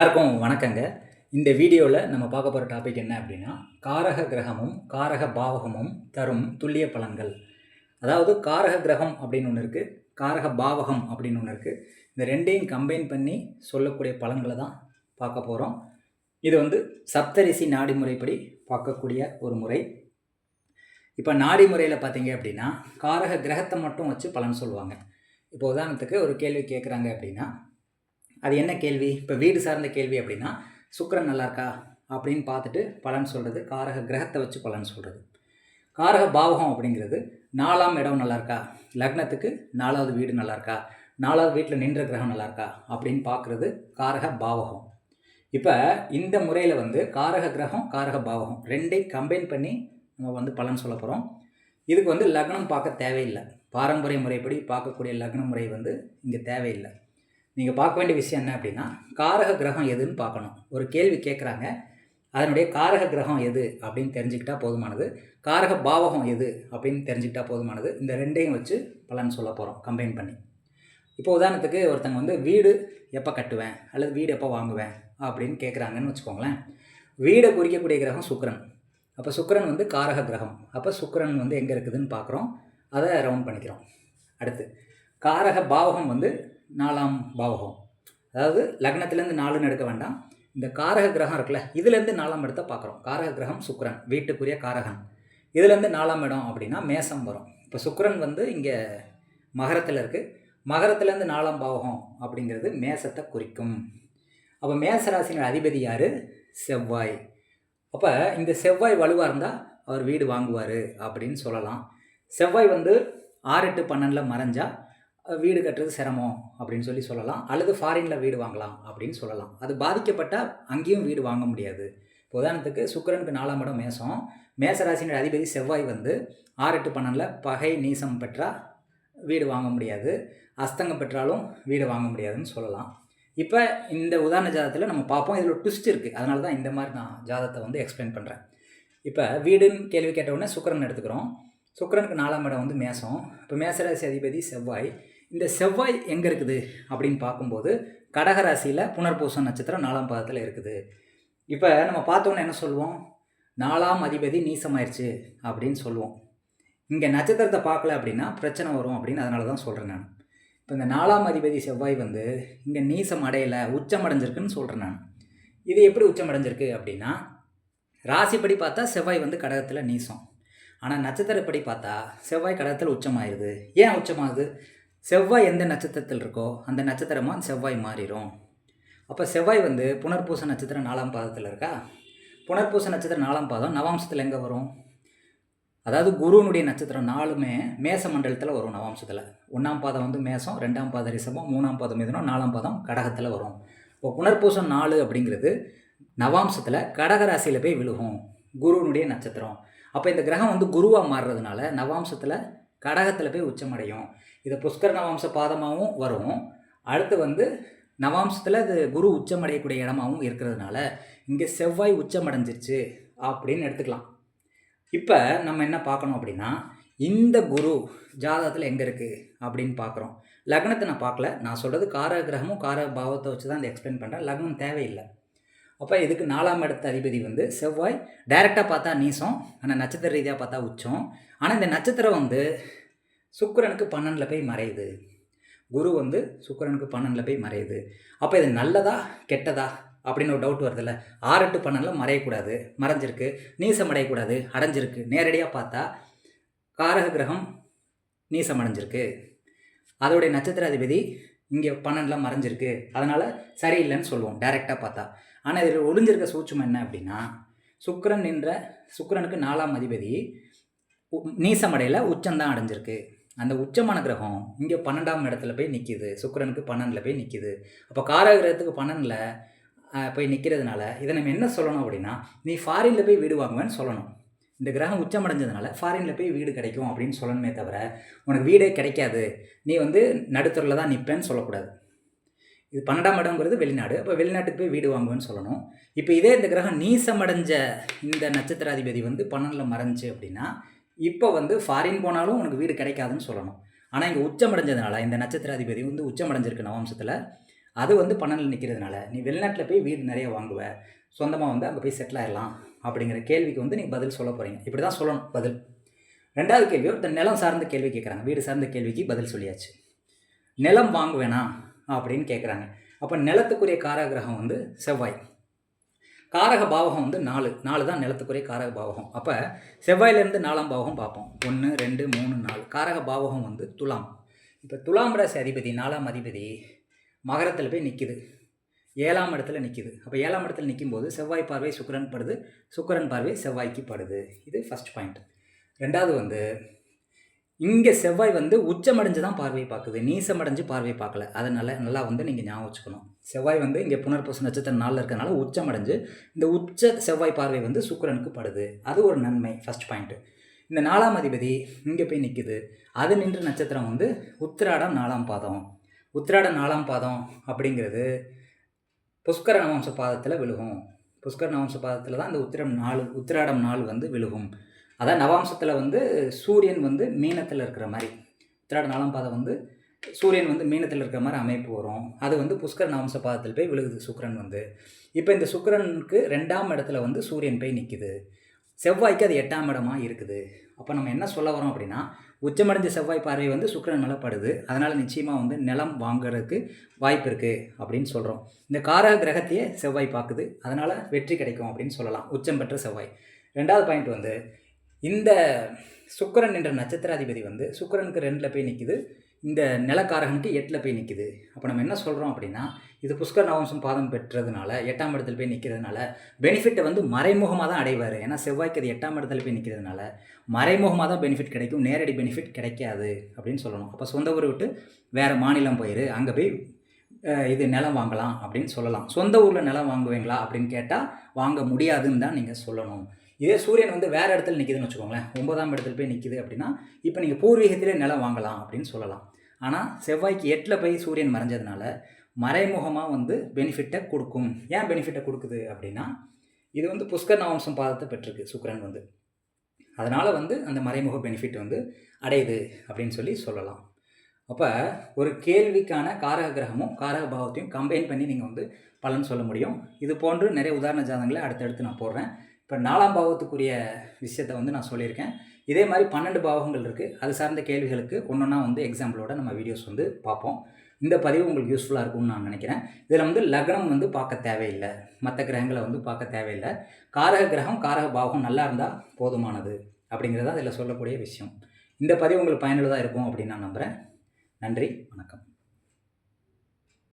எல்லாருக்கும் வணக்கங்க. இந்த வீடியோவில் நம்ம பார்க்க போகிற டாபிக் என்ன அப்படின்னா காரக கிரகமும் காரக பாவகமும் தரும் துல்லிய பலன்கள். அதாவது காரக கிரகம் அப்படின்னு ஒன்று இருக்குது காரக பாவகம் அப்படின்னு ஒன்று இருக்குது இந்த ரெண்டையும் கம்பைன் பண்ணி சொல்லக்கூடிய பலன்களை தான் பார்க்க போகிறோம் இது வந்து சப்தரிசி நாடி முறைப்படி பார்க்கக்கூடிய ஒரு முறை. இப்போ நாடி முறையில் பார்த்தீங்க அப்படின்னா காரக கிரகத்தை மட்டும் வச்சு பலன் சொல்லுவாங்க. இப்போ உதாரணத்துக்கு ஒரு கேள்வி கேட்குறாங்க அப்படின்னா அது என்ன கேள்வி? இப்போ வீடு சார்ந்த கேள்வி அப்படின்னா சுக்கரன் நல்லா இருக்கா அப்படின்னு பார்த்துட்டு பலன் சொல்கிறது காரக கிரகத்தை வச்சு பலன் சொல்கிறது காரக பாவகம் அப்படிங்கிறது நாலாம் இடம் நல்லா இருக்கா லக்னத்துக்கு நாலாவது வீடு நல்லா இருக்கா நாலாவது வீட்டில் நின்ற கிரகம் நல்லா இருக்கா அப்படின்னு பார்க்குறது காரக பாவகம். இப்போ இந்த முறையில் வந்து காரக கிரகம் காரக பாவகம் ரெண்டையும் கம்பைன் பண்ணி நம்ம வந்து பலன் சொல்ல போகிறோம் இதுக்கு வந்து லக்னம் பார்க்க தேவையில்லை. பாரம்பரிய முறைப்படி பார்க்கக்கூடிய லக்ன முறை வந்து இங்கே தேவையில்லை. நீங்கள் பார்க்க வேண்டிய விஷயம் என்ன அப்படின்னா காரக கிரகம் எதுன்னு பார்க்கணும். ஒரு கேள்வி கேட்குறாங்க அதனுடைய காரக கிரகம் எது அப்படின்னு தெரிஞ்சுக்கிட்டா போதுமானது. காரக பாவகம் எது அப்படின்னு தெரிஞ்சுக்கிட்டா போதுமானது. இந்த ரெண்டையும் வச்சு பலன் சொல்ல போகிறோம் கம்பைன் பண்ணி. இப்போ உதாரணத்துக்கு ஒருத்தங்க வந்து வீடு எப்போ கட்டுவேன் அல்லது வீடு எப்போ வாங்குவேன் அப்படின்னு கேட்குறாங்கன்னு வச்சுக்கோங்களேன். வீடை குறிக்கக்கூடிய கிரகம் சுக்கரன். அப்போ சுக்கரன் வந்து காரக கிரகம். அப்போ சுக்கரன் வந்து எங்கே இருக்குதுன்னு பார்க்குறோம் அதை ரவுண்ட் பண்ணிக்கிறோம். அடுத்து காரக பாவகம் வந்து நாலாம் பாவகம். அதாவது லக்னத்துலேருந்து நாலுன்னு எடுக்க வேண்டாம். இந்த காரக கிரகம் இருக்குல்ல இதுலேருந்து நாலாம் இடத்த பார்க்குறோம். காரக கிரகம் சுக்ரன் வீட்டுக்குரிய காரகன். இதுலேருந்து நாலாம் இடம் அப்படின்னா மேசம் வரும். இப்போ சுக்ரன் வந்து இங்கே மகரத்தில் இருக்குது மகரத்துலேருந்து நாலாம் பாவகம் அப்படிங்கிறது மேசத்தை குறிக்கும். அப்போ மேச ராசியின் அதிபதி யார்? செவ்வாய். அப்போ இந்த செவ்வாய் வலுவாக இருந்தால் அவர் வீடு வாங்குவார் அப்படின்னு சொல்லலாம். செவ்வாய் வந்து ஆறு எட்டு பன்னெண்டில் மறைஞ்சால் வீடு கட்டுறது சிரமம் அப்படின்னு சொல்லி சொல்லலாம். அல்லது ஃபாரினில் வீடு வாங்கலாம் அப்படின்னு சொல்லலாம். அது பாதிக்கப்பட்டால் அங்கேயும் வீடு வாங்க முடியாது. இப்போ உதாரணத்துக்கு சுக்கிரனுக்கு நாலாம் இடம் மேசம். மேசராசினுடைய அதிபதி செவ்வாய் வந்து ஆறு எட்டு பன்னெண்டில் பகை நீசம் பெற்றால் வீடு வாங்க முடியாது. அஸ்தங்கம் பெற்றாலும் வீடு வாங்க முடியாதுன்னு சொல்லலாம். இப்போ இந்த உதாரண ஜாதத்தில் நம்ம பார்ப்போம். இதில் ட்விஸ்ட் இருக்குது அதனால தான் இந்த மாதிரி நான் ஜாதத்தை வந்து எக்ஸ்பிளைன் பண்ணுறேன் இப்போ வீடுன்னு கேள்வி கேட்ட உடனே சுக்கிரன் எடுத்துக்கிறோம். சுக்கிரனுக்கு நாலாம் இடம் வந்து மேசம். இப்போ மேசராசி அதிபதி செவ்வாய். இந்த செவ்வாய் எங்கே இருக்குது அப்படின்னு பார்க்கும்போது கடகராசியில் புனர்பூசம் நட்சத்திரம் நாலாம் பாதத்தில் இருக்குது. இப்போ நம்ம பார்த்தோன்னே என்ன சொல்லுவோம்? நாலாம் அதிபதி நீசமாயிருச்சு அப்படின்னு சொல்லுவோம். இங்கே நட்சத்திரத்தை பார்க்கல அப்படின்னா பிரச்சனை வரும் அப்படின்னு அதனால தான் சொல்கிறேன் நான். இப்போ இந்த நாலாம் அதிபதி செவ்வாய் வந்து இங்கே நீசம் அடையலை உச்சம் அடைஞ்சிருக்குன்னு சொல்கிறேன் நான். இது எப்படி உச்சம் அடைஞ்சிருக்கு அப்படின்னா ராசிப்படி பார்த்தா செவ்வாய் வந்து கடகத்தில் நீசம். ஆனால் நட்சத்திரப்படி பார்த்தா செவ்வாய் கடகத்தில் உச்சமாயிருது. ஏன் உச்சமாகுது? செவ்வாய் எந்த நட்சத்திரத்தில் இருக்கோ அந்த நட்சத்திரமாக செவ்வாய் மாறிடும் அப்போ செவ்வாய் வந்து புனர்பூச நட்சத்திரம் நாலாம் பாதத்தில் இருக்கா? புனர்பூச நட்சத்திரம் நாலாம் பாதம் நவாம்சத்தில் எங்கே வரும்? அதாவது குருவனுடைய நட்சத்திரம் நாலுமே மேச மண்டலத்தில் வரும் நவாம்சத்தில். ஒன்றாம் பாதம் வந்து மேசம் ரெண்டாம் பாதம் ரிசபம் மூணாம் பாதம் மிதுனம் நாலாம் பாதம் கடகத்தில் வரும். இப்போ புனர்பூசம் நாலு அப்படிங்கிறது நவாம்சத்தில் கடகராசியில் போய் விழுகும் குருவனுடைய நட்சத்திரம். அப்போ இந்த கிரகம் வந்து குருவாக மாறுறதுனால நவாம்சத்தில் கடகத்தில் போய் உச்சமடையும். இது புஷ்கர நவாம்ச பாதமாகவும் வரும். அடுத்து வந்து நவாம்சத்தில் இது குரு உச்சமடையக்கூடிய இடமாகவும் இருக்கிறதுனால இங்கே செவ்வாய் உச்சமடைஞ்சிருச்சு அப்படின்னு எடுத்துக்கலாம். இப்போ நம்ம என்ன பார்க்கணும் அப்படின்னா இந்த குரு ஜாதகத்தில் எங்கே இருக்குது அப்படின்னு பார்க்குறோம். லக்னத்தை நான் பார்க்கல. நான் சொல்கிறது கார கிரகமும் கார பாவத்தை வச்சு தான் இந்த எக்ஸ்பிளைன் பண்ணுறேன் லக்னம் தேவையில்லை. அப்போ இதுக்கு நாலாம் இடத்த அதிபதி வந்து செவ்வாய். டைரெக்டாக பார்த்தா நீசம். ஆனால் நட்சத்திர ரீதியாக பார்த்தா உச்சம். ஆனால் இந்த நட்சத்திரம் வந்து சுக்கரனுக்கு பன்னெண்டில் போய் மறையுது. குரு வந்து சுக்கரனுக்கு பன்னெண்டில் போய் மறையுது. அப்போ இது நல்லதா கெட்டதா அப்படின்னு ஒரு டவுட் வருதுல்ல. ஆறு எட்டு பன்னெண்டில் மறையக்கூடாது. மறைஞ்சிருக்கு. நீசம் அடையக்கூடாது அடைஞ்சிருக்கு. நேரடியாக பார்த்தா காரக கிரகம் நீசம் அடைஞ்சிருக்கு அதோடைய நட்சத்திர அதிபதி இங்கே பன்னெண்டில் மறைஞ்சிருக்கு. அதனால் சரியில்லைன்னு சொல்லுவோம். டைரெக்டாக பார்த்தா. ஆனால் இதில் ஒளிஞ்சிருக்க சூட்சம் என்ன அப்படின்னா சுக்கரன் நின்ற சுக்கரனுக்கு நாலாம் அதிபதி உ- நீசமடையில் உச்சம்தான் அடைஞ்சிருக்கு. அந்த உச்சமான கிரகம் இங்கே பன்னெண்டாம் இடத்துல போய் நிற்கிது சுக்கிரனுக்கு பன்னெண்டில் போய் நிற்கிது அப்போ காராகிரகத்துக்கு பன்னெண்டில் போய் நிற்கிறதுனால இதை நம்ம என்ன சொல்லணும் அப்படின்னா நீ ஃபாரினில் போய் வீடு வாங்குவேன்னு சொல்லணும். இந்த கிரகம் உச்சமடைஞ்சதுனால ஃபாரினில் போய் வீடு கிடைக்கும் அப்படின்னு சொல்லணுமே தவிர உனக்கு வீடே கிடைக்காது. நீ வந்து நடுத்தரில் தான் நிற்பேன்னு சொல்லக்கூடாது. இது பன்னெண்டாம் இடங்கிறது வெளிநாடு. அப்போ வெளிநாட்டுக்கு போய் வீடு வாங்குவேன்னு சொல்லணும். இப்போ இதே இந்த கிரகம் நீசமடைஞ்ச இந்த நட்சத்திராதிபதி வந்து பன்னெண்டில் மறைஞ்சு அப்படின்னா இப்போ வந்து ஃபாரின் போனாலும் உனக்கு வீடு கிடைக்காதுன்னு சொல்லணும். ஆனால் இங்கே உச்சமடைஞ்சதுனால இந்த நட்சத்திராதிபதி வந்து உச்சமடைஞ்சிருக்கு நவம்சத்தில். அது வந்து பன்னெண்டில் நிற்கிறதுனால நீ வெளிநாட்டில் போய் வீடு நிறைய வாங்குவ சொந்தமாக வந்து அங்கே போய் செட்டில் ஆயிடலாம் அப்படிங்கிற கேள்விக்கு வந்து நீங்கள் பதில் சொல்ல போகிறீங்க இப்படி தான் சொல்லணும் பதில். ரெண்டாவது கேள்வி ஒருத்தர் நிலம் சார்ந்த கேள்வி கேட்குறாங்க வீடு சார்ந்த கேள்விக்கு பதில் சொல்லியாச்சு. நிலம் வாங்குவேனா? அப்படின்னு கேட்குறாங்க அப்போ நிலத்துக்குரிய காராகிரகம் வந்து செவ்வாய். காரக பாவகம் வந்து நாலு நாலு தான் நிலத்துக்குரிய காரக பாவகம். அப்போ செவ்வாயிலேருந்து நாலாம் பாவகம் பார்ப்போம். ஒன்று ரெண்டு மூணு நாலு. காரக பாவகம் வந்து துலாம். இப்போ துலாம் ராசி அதிபதி நாலாம் அதிபதி மகரத்தில் போய் நிற்கிது ஏழாம் இடத்துல நிற்கிது அப்போ ஏழாம் இடத்துல நிற்கும்போது செவ்வாய் பார்வை சுக்கரன் படுது. சுக்கரன் பார்வை செவ்வாய்க்கு படுது. இது ஃபஸ்ட் பாயிண்ட் ரெண்டாவது வந்து இங்கே செவ்வாய் வந்து உச்சமடைஞ்சு தான் பார்வை பார்க்குது. நீசமடைஞ்சு பார்வை பார்க்கல. அதனால் நல்லா வந்து நீங்கள் ஞாபகம் வச்சுக்கணும். செவ்வாய் வந்து இங்கே புனர்பூச நட்சத்திரம் நாளில் இருக்கனால உச்சமடைஞ்சு இந்த உச்ச செவ்வாய் பார்வை வந்து சுக்கரனுக்கு படுது. அது ஒரு நன்மை ஃபஸ்ட் பாயிண்ட்டு இந்த நாலாம் அதிபதி இங்கே போய் நிற்குது அது நின்ற நட்சத்திரம் வந்து உத்திராடம் நாலாம் பாதம். உத்திராட நாலாம் பாதம் அப்படிங்கிறது புஷ்கர நவம்ச பாதத்தில் விழுகும். புஷ்கர நவம்ச பாதத்தில் தான் இந்த உத்திரம் நாள் உத்திராடம் நாள் வந்து விழுகும். அதான் நவாம்சத்தில் வந்து சூரியன் வந்து மீனத்தில் இருக்கிற மாதிரி. உத்திராட நாலாம் பாதம் வந்து சூரியன் வந்து மீனத்தில் இருக்கிற மாதிரி அமைப்பு வரும். அது வந்து புஷ்கர நாம்ச பாதத்தில் போய் விழுகுது சுக்கரன் வந்து. இப்போ இந்த சுக்கரனுக்கு ரெண்டாம் இடத்துல வந்து சூரியன் போய் நிற்குது செவ்வாய்க்கு அது எட்டாம் இடமாக இருக்குது. அப்போ நம்ம என்ன சொல்ல வரோம் அப்படின்னா உச்சமடைஞ்ச செவ்வாய் பார்வை வந்து சுக்கரன் மேலே படுது. அதனால் நிச்சயமாக வந்து நிலம் வாங்குறதுக்கு வாய்ப்பு இருக்குது அப்படின்னு சொல்கிறோம் இந்த காரக கிரகத்தையே செவ்வாய் பார்க்குது. அதனால் வெற்றி கிடைக்கும் அப்படின்னு சொல்லலாம். உச்சம் பெற்ற செவ்வாய். ரெண்டாவது பாயிண்ட் வந்து இந்த சுக்கரன் என்ற நட்சத்திராதிபதி வந்து சுக்கிரனுக்கு ரெண்டில் போய் நிற்கிது இந்த நிலக்காரகனுக்கு எட்டில் போய் நிற்கிது அப்போ நம்ம என்ன சொல்கிறோம் அப்படின்னா இது புஷ்கர் நவம்சம் பாதம் பெற்றதுனால எட்டாம் இடத்துல போய் நிற்கிறதுனால பெனிஃபிட்டை வந்து மறைமுகமாக தான் அடைவார். ஏன்னா செவ்வாய்க்கு அது எட்டாம் இடத்துல போய் நிற்கிறதுனால மறைமுகமாக தான் பெனிஃபிட் கிடைக்கும் நேரடி பெனிஃபிட் கிடைக்காது அப்படின்னு சொல்லணும். அப்போ சொந்த ஊரை விட்டு வேறு மாநிலம் போயிரு அங்கே போய் இது நிலம் வாங்கலாம் அப்படின்னு சொல்லலாம். சொந்த ஊரில் நிலம் வாங்குவீங்களா அப்படின்னு கேட்டால் வாங்க முடியாதுன்னு தான் நீங்கள் சொல்லணும். இதே சூரியன் வந்து வேறு இடத்துல நிற்கிதுன்னு வச்சுக்கோங்களேன். ஒன்பதாம் இடத்துல போய் நிற்கிது அப்படின்னா இப்போ நீங்கள் பூர்வீகத்திலே நிலம் வாங்கலாம் அப்படின்னு சொல்லலாம். ஆனால் செவ்வாய்க்கு எட்டில் போய் சூரியன் மறைஞ்சதுனால மறைமுகமாக வந்து பெனிஃபிட்டை கொடுக்கும். ஏன் பெனிஃபிட்டை கொடுக்குது அப்படின்னா இது வந்து புஷ்கர் நவம்சம் பாதத்தை பெற்றிருக்கு சுக்கரன் வந்து. அதனால் வந்து அந்த மறைமுக பெனிஃபிட் வந்து அடையுது அப்படின்னு சொல்லி சொல்லலாம். அப்போ ஒரு கேள்விக்கான காரக கிரகமும் காரக பாவத்தையும் கம்பைன் பண்ணி நீங்கள் வந்து பலன் சொல்ல முடியும். இது போன்று நிறைய உதாரண ஜாதங்களை அடுத்தடுத்து நான் போடுறேன். இப்போ நாலாம் பாவத்துக்குரிய விஷயத்தை வந்து நான் சொல்லியிருக்கேன். இதே மாதிரி பன்னெண்டு பாவங்கள் இருக்குது அது சார்ந்த கேள்விகளுக்கு ஒன்றுனா வந்து எக்ஸாம்பிளோட நம்ம வீடியோஸ் வந்து பார்ப்போம். இந்த பதிவு உங்களுக்கு யூஸ்ஃபுல்லாக இருக்கும்னு நான் நினைக்கிறேன். இதில் வந்து லக்னம் வந்து பார்க்க தேவையில்லை. மற்ற கிரகங்களை வந்து பார்க்க தேவையில்லை. காரக கிரகம் காரக பாவம் நல்லா இருந்தால் போதுமானது அப்படிங்கிறது தான் இதில் சொல்லக்கூடிய விஷயம். இந்த பதிவு உங்களுக்கு பயனுள்ளதாக இருக்கும் அப்படின்னு நான் நம்புகிறேன் நன்றி வணக்கம்.